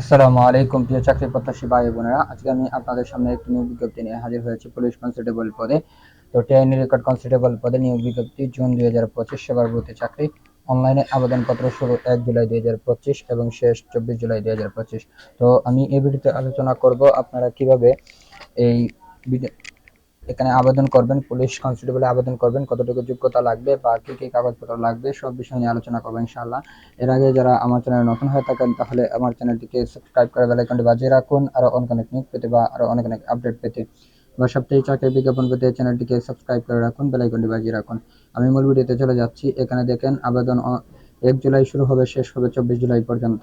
আসসালামু আলাইকুম, প্রিয় চাকরি প্রত্যাশী ভাই বোনেরা। আজকে আমি আপনাদের সামনে একটি নিয়োগ বিজ্ঞপ্তি নিয়ে হাজির হয়েছি পুলিশ কনস্টেবল পদে। তো টেন রেকর্ড কনস্টেবল পদে নিয়োগ বিজ্ঞপ্তি জুন দুই হাজার পঁচিশ, সেবার ভর্তি চাকরি। অনলাইনে আবেদনপত্র শুরু এক জুলাই দুই হাজার পঁচিশ এবং শেষ চব্বিশ জুলাই দুই হাজার পঁচিশ। তো আমি এই ভিডিওতে আলোচনা করব আপনারা কীভাবে এই এখানে আবেদন করবেন, পুলিশ কনস্টেবলে আবেদন করবেন, কতটুকু যোগ্যতা লাগবে বা কী কী কাগজপত্র লাগবে, সব বিষয় নিয়ে আলোচনা করব ইনশাআল্লাহ। এর আগে যারা আমার চ্যানেলে নতুন হয়ে থাকেন, তাহলে আমার চ্যানেলটিকে সাবস্ক্রাইব করে বেলাইকনটি বাজিয়ে রাখুন আরও অনেক অনেক নিউজ পেতে বা আরও অনেক অনেক আপডেট পেতে। বা সপ্তাহে চাকরির বিজ্ঞাপন পেতে চ্যানেলটিকে সাবস্ক্রাইব করে রাখুন বেলাইকনটি বাজিয়ে রাখুন। আমি মূল ভিডিওতে চলে যাচ্ছি, এখানে দেখেন আবেদন এক জুলাই শুরু হবে, শেষ হবে চব্বিশ জুলাই পর্যন্ত।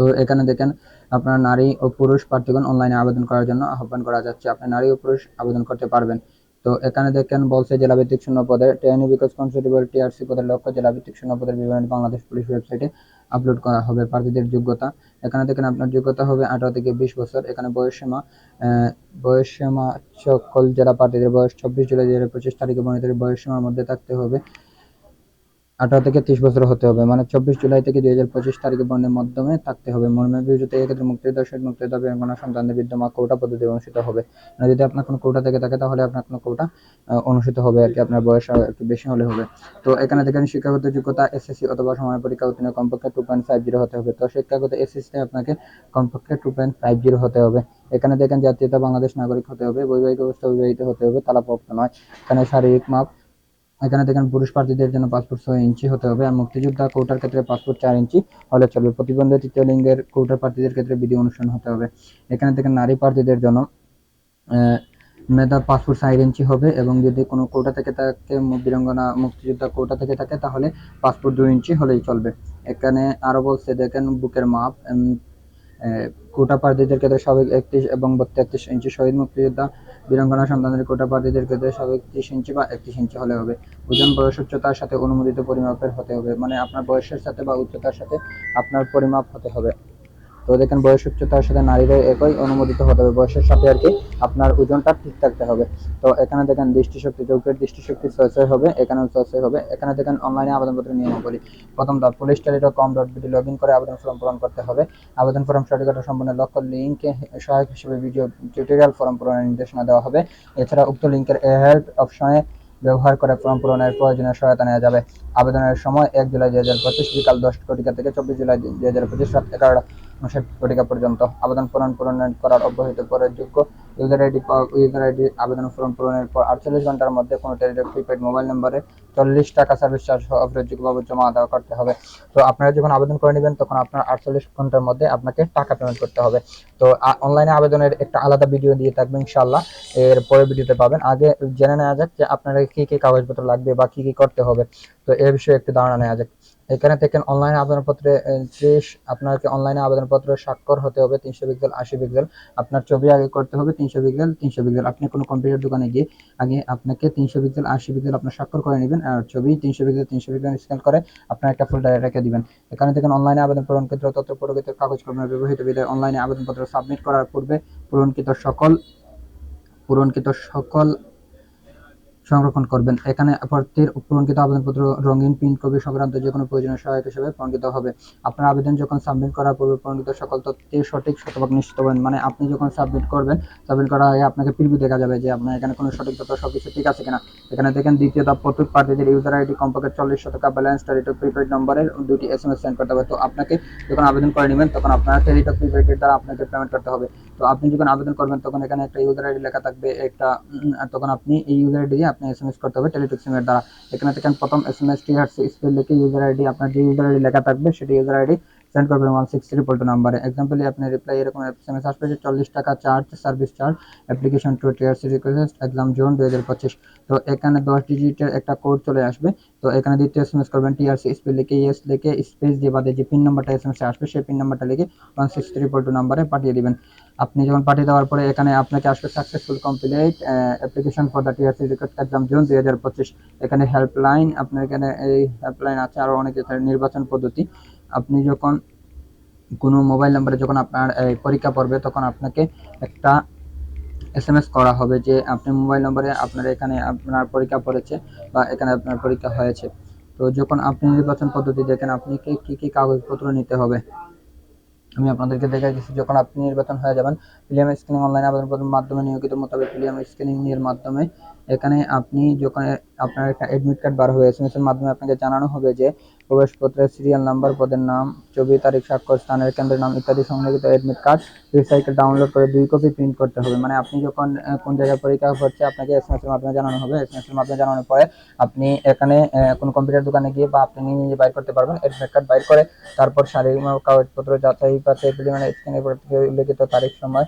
তো এখানে দেখেন আপনার নারী ও পুরুষ প্রার্থীগণ অনলাইনে আবেদন করার জন্য আহ্বান করা যাচ্ছে। আপনি নারী ও পুরুষ আবেদন করতে পারবেন। তো এখানে দেখেন বলছে জেলাভিত্তিক শূন্য পদে ট্রেনি বিকজ কনস্টেবল টিআরসি পদের লক্ষ্য জেলাভিত্তিক শূন্য পদের বিবরণী বাংলাদেশ পুলিশ ওয়েবসাইটে আপলোড করা হবে প্রার্থীদের যোগ্যতা। এখানে দেখেন আপনার যোগ্যতা হবে আঠারো থেকে বিশ বছর। এখানে বয়সসীমা বয়সসীমা সকল জেলা প্রার্থীদের বয়স চব্বিশ জুলাই দু হাজার পঁচিশ তারিখে বর্ণিত বয়সসীমার মধ্যে থাকতে হবে। আঠারো থেকে ত্রিশ বছর হতে হবে। মানে চব্বিশ জুলাই থেকে দুই হাজার পঁচিশ তারিখে বর্ণের মাধ্যমে থাকতে হবে। মর্মে বিরোধিতা এক্ষেত্রে মুক্তিযোদ্ধা, শহীদ মুক্তিযোদ্ধা বীরাঙ্গনা সন্তানদের বিদ্যমান কৌটা পদ্ধতি অনুষ্ঠিত হবে। মানে যদি আপনার কোনো কৌটা থেকে থাকে, তাহলে আপনার কোনো কৌটা অনুষ্ঠিত হবে আর কি। আপনার বয়স একটু বেশি হলে হবে। তো এখানে দেখেন, শিক্ষাগত যোগ্যতা, এসএসসি অথবা সময় পরীক্ষা উত্তীর্ণ কমপক্ষে টু পয়েন্ট ফাইভ জিরো হতে হবে। তো শিক্ষাগত এসএসসি আপনাকে কমপক্ষে টু পয়েন্ট ফাইভ জিরো হতে হবে। এখানে দেখেন, জাতীয়তা বাংলাদেশ নাগরিক হতে হবে। বৈবাহিক অবস্থা বিবাহিত হতে হবে তালাপ্রাপ্ত নয়। এখানে শারীরিক মাপ এখানে দেখেন পুরুষ প্রার্থীদের জন্য পাসপোর্ট ছয় ইঞ্চি হতে হবে আর মুক্তিযোদ্ধা কৌটার ক্ষেত্রে পাসপোর্ট চার ইঞ্চি হলে চলবে। প্রতিবন্ধী তৃতীয় লিঙ্গের কৌটার প্রার্থীদের ক্ষেত্রে বিধি অনুসরণ হতে হবে। এখানে দেখেন নারী প্রার্থীদের জন্য মেধা পাসপোর্ট চার ইঞ্চি হবে এবং যদি কোনো কোটা থেকে থাকে বীরঙ্গনা মুক্তিযোদ্ধা কোটা থেকে থাকে তাহলে পাসপোর্ট দুই ইঞ্চি হলেই চলবে। এখানে আরও বলছে দেখেন বুকের মাপ কোটা প্রার্থীদের ক্ষেত্রে সাবেক একত্রিশ এবং তেত্রিশ ইঞ্চি শহীদ মুক্তিযোদ্ধা বীরাঙ্গনা সন্তানদের কোটা প্রার্থীদের ক্ষেত্রে সাবেক ত্রিশ ইঞ্চি বা একত্রিশ ইঞ্চি হলে হবে। ওজন, বয়স, উচ্চতার সাথে অনুমোদিত পরিমাপের হতে হবে। মানে আপনার বয়সের সাথে বা উচ্চতার সাথে আপনার পরিমাপ হতে হবে। তো দেখেন বয়স উচ্চতার সাথে নারীদের একই, অনুমোদিত হতে হবে বয়সের সাথে আর কি আপনার ওজনটা ঠিক থাকতে হবে। তো এখানে দেখেন দৃষ্টিশক্তি, যৌগের দৃষ্টিশক্তি ছয় হবে, এখানেও ছয় হবে। এখানে দেখেন অনলাইনে আবেদনপত্র নিয়মাবলী প্রথম ধাপ, police Teletalk com dot BD log in করে আবেদন ফর্ম পূরণ করতে হবে। আবেদন ফর্ম সঠিকতা সম্পন্ন লক্ষ্য লিঙ্কে সহায়ক হিসেবে ভিডিও টিউটোরিয়াল ফর্ম পূরণের নির্দেশনা দেওয়া হবে। এছাড়া উক্ত লিঙ্কের হেল্প অপশনে ব্যবহার করে ফর্ম পূরণের প্রয়োজনীয় সহায়তা নেওয়া যাবে। আবেদনের সময় এক জুলাই দুই হাজার পঁচিশ বিকাল দশ কোটিকা থেকে চব্বিশ জুলাই দুই হাজার পঁচিশ রাত এগারোটা। কোটিকা পর্যন্ত আবেদন পূরণ পূরণ করার অব্যাহত পরে যোগ্য ইউজার আইডি ইউজার আইডি আবেদন ফর্ম পূরণের পর আটচল্লিশ ঘণ্টার মধ্যে কোনো টেলিটক প্রিপেড মোবাইল নম্বরে চল্লিশ টাকা সার্ভিস চার্জ সহ অগ্রহযোগ্যভাবে জমা দেওয়া করতে হবে। তো আপনারা যখন আবেদন করে নেবেন, তখন আপনার আটচল্লিশ ঘণ্টার মধ্যে আপনাকে টাকা পেমেন্ট করতে হবে। তো অনলাইনে আবেদনের একটা আলাদা ভিডিও দিয়ে থাকবে ইনশাল্লাহ এর পরে ভিডিওতে পাবেন। আগে জেনে নেওয়া যাক যে আপনারা কী কী কাগজপত্র লাগবে বা কী কী করতে হবে। তো এ বিষয়ে একটু ধারণা নেওয়া যাক। এখানে দেখেন অনলাইন আবেদনপত্রে ত্রিশ, আপনাকে অনলাইনে আবেদনপত্র স্বাক্ষর হতে হবে তিনশো পিক্সেল আশি পিক্সেল আপনার ছবি আগে করতে হবে তিনশো পিক্সেল তিনশো পিক্সেল আপনি কোনো কম্পিউটার দোকানে গিয়ে আগে আপনাকে তিনশো পিক্সেল আশি পিক্সেল আপনার স্বাক্ষর করে নেবেন, আর ছবি তিনশো পিক্সেল তিনশো পিক্সেল স্ক্যান করে আপনার একটা ফোল্ডারে রেখে দিবেন। এখানে দেখেন অনলাইনে আবেদন পূরণকৃত তথ্য প্রকৃত কাগজকর্মের ব্যবহৃত বিধায় অনলাইনে আবেদনপত্র সাবমিট করার পূর্বে পূরণকৃত সকল পূরণকৃত সকল সংরক্ষণ করবেন। এখানে প্রার্থীর পূরণকৃত আবেদনপত্র, রঙিন প্রিন্ট কপি সংক্রান্ত যে কোনো প্রয়োজনীয় সহায়ক হিসেবে পূরণকৃত হবে। আপনার আবেদন যখন সাবমিট করার পূর্বে পূরণকৃত সকল তথ্যের সঠিক শতভাগ নিশ্চিত হবেন। মানে আপনি যখন সাবমিট করবেন, সাবমিট করার আগে আপনাকে প্রিভিউ দেখা যাবে যে আপনার এখানে কোনো সঠিক তথ্য সব কিছু ঠিক আছে কিনা। এখানে দেখেন দ্বিতীয় ধাপ, প্রত্যেক প্রার্থীদের ইউজার আইডি কমপক্ষে চল্লিশ শতকা ব্যালেন্স টেলিটক প্রিপেড নম্বরের দুটি এস এম এস সেন্ড করতে হবে। তো আপনাকে যখন আবেদন করে নেবেন, তখন আপনার টেলিটক প্রিপেডের দ্বারা আপনাকে পেমেন্ট করতে হবে। তো আপনি যখন আবেদন করবেন, তখন এখানে একটা ইউজার আইডি লেখা থাকবে, একটা তখন আপনি এই ইউজার আইডি দিয়ে আপনি এস এম এস করতে হবে টেলিটক সিমের দ্বারা। এখানে থেকে প্রথম S M S T spell লিখে ইউজার আইডি আপনার যে ইউজার আইডি লেখা থাকবে, সেটি ইউজার আইডি সেন্ড করবেন ওয়ান সিক্স ট্রিপল টু নাম্বারে এক্সাম্পলি আপনি রিপ্লাই এরকম এস আসবে যে চল্লিশ টাকা charge service charge application to TRC request exam June দু হাজার পঁচিশ। তো এখানে দশ ডিজিটের একটা কোড চলে আসবে। তো এখানে দ্বিতীয় এস এম এস করবেন টিআরসি স্পেল লিখে ইয়েস লিখে স্পেস দিয়ে বাদে যে পিন নাম্বারটা এস এম এসে আসবে, সেই পিন নাম্বারটা লিখে ওয়ান সিক্স ট্রিপল টু নাম্বারে পাঠিয়ে দিবেন। আপনি যখন পাঠিয়ে দেওয়ার পরে এখানে আপনাকে আসবে successful complete application for the TRC request exam June দুই হাজার পঁচিশ। এখানে হেল্পলাইন আপনার এখানে এই হেল্পলাইন আছে আরও অনেক নির্বাচন পদ্ধতি। আপনি যখন কোনো মোবাইল নাম্বারে যখন আপনার পরীক্ষা পড়বে, তখন আপনাকে একটা এস এম এস করা হবে যে, আপনি মোবাইল নম্বরে আপনার এখানে আপনার পরীক্ষা পড়েছে বা এখানে আপনার পরীক্ষা হয়েছে। তো যখন আপনি নির্বাচন পদ্ধতি দেখেন আপনি কী কী কাগজপত্র নিতে হবে? আমি আপনাদেরকে দেখাই দিচ্ছি যখন আপনি নির্বাচন হয়ে যাবেন প্রিলিয়াম স্ক্রিনিং অনলাইন আবেদনপত্রের মাধ্যমে, নিয়োগিত মোতাবেক প্রিলিয়াম স্ক্রিনিং এর মাধ্যমে, এখানে আপনি যখন আপনার একটা অ্যাডমিট কার্ড বার হবে এস এর মাধ্যমে আপনাকে জানানো হবে যে প্রবেশপত্রের সিরিয়াল নাম্বার পদের নাম, ছবি, তারিখ, স্বাক্ষর, স্থানের কেন্দ্রের নাম ইত্যাদি সংরক্ষিত অ্যাডমিট কার্ড ওয়েবসাইটে ডাউনলোড করে দুই কপি প্রিন্ট করতে হবে। মানে আপনি যখন কোন জায়গায় পরীক্ষা হচ্ছে আপনাকে এস এর মাধ্যমে জানানো হবে। এস এর মাধ্যমে জানানোর পরে আপনি এখানে কোনো কম্পিউটার দোকানে গিয়ে বা আপনি নিজে নিজে বাইর করতে পারবেন। অ্যাডমিট কার্ড বাইর করে তারপর শারীরিক কাগজপত্র যাচাই বাছাই মানে স্ক্রিনের উল্লেখিত তারিখ, সময়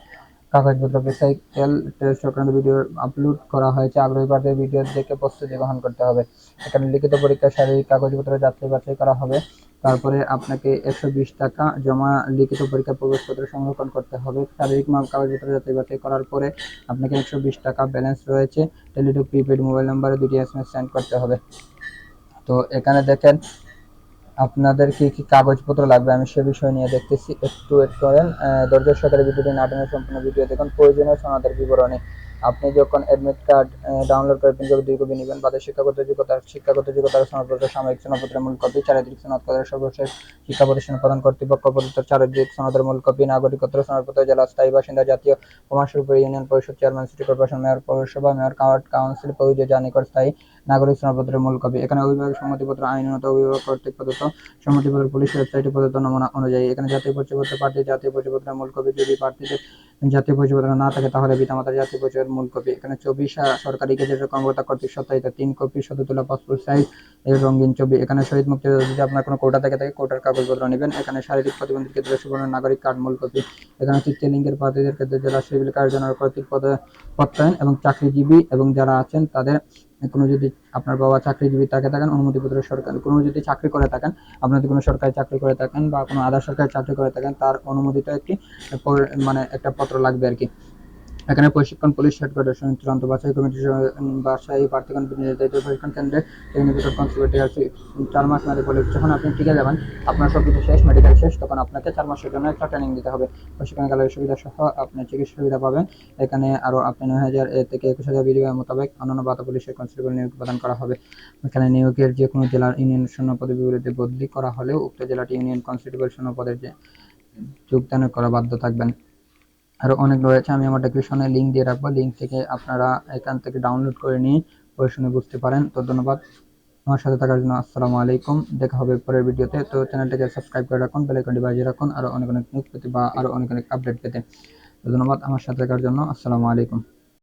কাগজপত্র রিসাইকেল টেস্ট সংক্রান্ত ভিডিও আপলোড করা হয়েছে। আগ্রহী প্রার্থীর ভিডিও দেখে প্রস্তুতি গ্রহণ করতে হবে। এখানে লিখিত পরীক্ষা, শারীরিক কাগজপত্র যাচাই বাছাই করা হবে। তারপরে আপনাকে একশো বিশ টাকা জমা লিখিত পরীক্ষা প্রবেশপত্র সংরক্ষণ করতে হবে। শারীরিক মাপ, কাগজপত্র যাচাই বাছাই করার পরে আপনাকে একশো বিশ টাকা ব্যালেন্স রয়েছে। টেলিটক প্রিপেড মোবাইল নাম্বারে দুটি এস সেন্ড করতে হবে। তো এখানে দেখেন আপনাদের কি কি কাগজপত্র লাগবে? আমি সে বিষয় নিয়ে দেখতেছি একটু ওয়েট করেন ধৈর্য সহকারে ভিডিওটি নাটনের সম্পূর্ণ ভিডিও দেখুন। প্রয়োজনীয় সনাতের বিবরণী আপনি যখন অ্যাডমিট কার্ড ডাউনলোড করে করে দুই কপি নেবেন, বাদে শিক্ষাগত যোগ্যতার শিক্ষাগত যোগ্যতার সনদপত্র সাময়িক সনদপত্রের মূল কপি, চারিত্রিক সনদপত্রের সর্বশেষ শিক্ষা প্রতিষ্ঠান প্রদান কর্তৃপক্ষ, প্রদত্ত চারিত্রিক সনদের মূল কপি, নাগরিকত্ব সনদপত্র জেলা স্থায়ী বাসিন্দা, জাতীয় কমার্শিয়াল ইউনিয়ন পরিষদ চেয়ারম্যান, সিটি কর্পোরেশন মেয়র, পৌরসভা মেয়র কাউন্সিল পৌজে যা স্থায়ী নাগরিক সনদপত্রের মূল কপি। এখানে অভিভাবক সম্মতিপত্র আইনত অভিভাবক কর্তৃক প্রদত্ত সম্মতিপত্র, পুলিশ ওয়েবসাইটে প্রদত্ত নমুনা অনুযায়ী। এখানে জাতীয় পরিচয়পত্র, প্রার্থী জাতীয় পরিচয়পত্রের মূল কপি, যদি প্রার্থীদের জাতীয় পরিচয়পত্র না থাকে, তাহলে পিতামাতার জাতীয় পরিচয়ের মূল কপি। এখানে ছবি সরকারি গেজেটের কর্মকর্তা কর্তৃক সত্যায়িত তিন কপি শততুলা পাসপোর্ট সাইজ এর রঙিন ছবি। এখানে শহীদ মুক্তিযোদ্ধা যদি আপনার কোনো কোটা থেকে থাকে, কোটার কাগজপত্র নেবেন। এখানে শারীরিক প্রতিবন্ধীর ক্ষেত্রে সুবর্ণ নাগরিক কার্ড মূল কপি। এখানে তৃতীয় লিঙ্গের প্রার্থীদের ক্ষেত্রে জেলা সিভিল কার্যালয় কর্তৃক পদ প্রত্যয়ন এবং চাকরিজীবী এবং যারা আছেন, তাদের কোনো যদি আপনার বাবা চাকরিজীবী থাকে থাকেন, অনুমতিপত্র সরকার, কোনো যদি চাকরি করে থাকেন, আপনার যদি কোনো সরকারি চাকরি করে থাকেন বা কোনো আধা সরকারি চাকরি করে থাকেন, তার অনুমোদিত একটি মানে একটা পত্র লাগবে আর কি। এখানে প্রশিক্ষণ পুলিশ হেডকোয়ার্টার চূড়ান্ত বাছাই কমিটির বাসায় প্রার্থীগণ নির্ধারিত প্রশিক্ষণ কেন্দ্রে কনসুলেটে আছে। চার মাস মেয়াদে বলে যখন আপনি টিকে যাবেন, আপনার সব কিছু শেষ মেডিকেল শেষ, তখন আপনাকে চার মাসের জন্য একটা ট্রেনিং দিতে হবে। প্রশিক্ষণকালের সুবিধা সহ আপনি চিকিৎসা সুবিধা পাবেন। এখানে আরও আপনি নয় হাজার থেকে একুশ হাজার বিনিয়োগ মোতাবেক অন্যান্য বাতা পুলিশের কনস্টেবল নিয়োগ প্রদান করা হবে। এখানে নিয়োগের যে কোনো জেলার ইউনিয়ন শূন্য পদে বিপরীতে বদলি করা হলেও উক্ত জেলাটি ইউনিয়ন কনস্টেবল শূন্য পদের যোগদান করা বাধ্য থাকবেন। আরও অনেক রয়েছে আমি আমার ডেসক্রিপশনে লিঙ্ক দিয়ে রাখব। লিঙ্ক থেকে আপনারা এখান থেকে ডাউনলোড করে নিয়ে পড়ে শুনে বুঝতে পারেন। তো ধন্যবাদ। আমার সাথে থাকার জন্য আসসালামু আলাইকুম। দেখা হবে পরের ভিডিওতে। তো চ্যানেলটাকে সাবস্ক্রাইব করে রাখুন বেলাইকনটি বাজিয়ে রাখুন। আরও অনেক অনেক নিউজ পেতে বা আরও অনেক অনেক আপডেট পেতে। তো ধন্যবাদ। আমার সাথে থাকার জন্য আসসালামু আলাইকুম।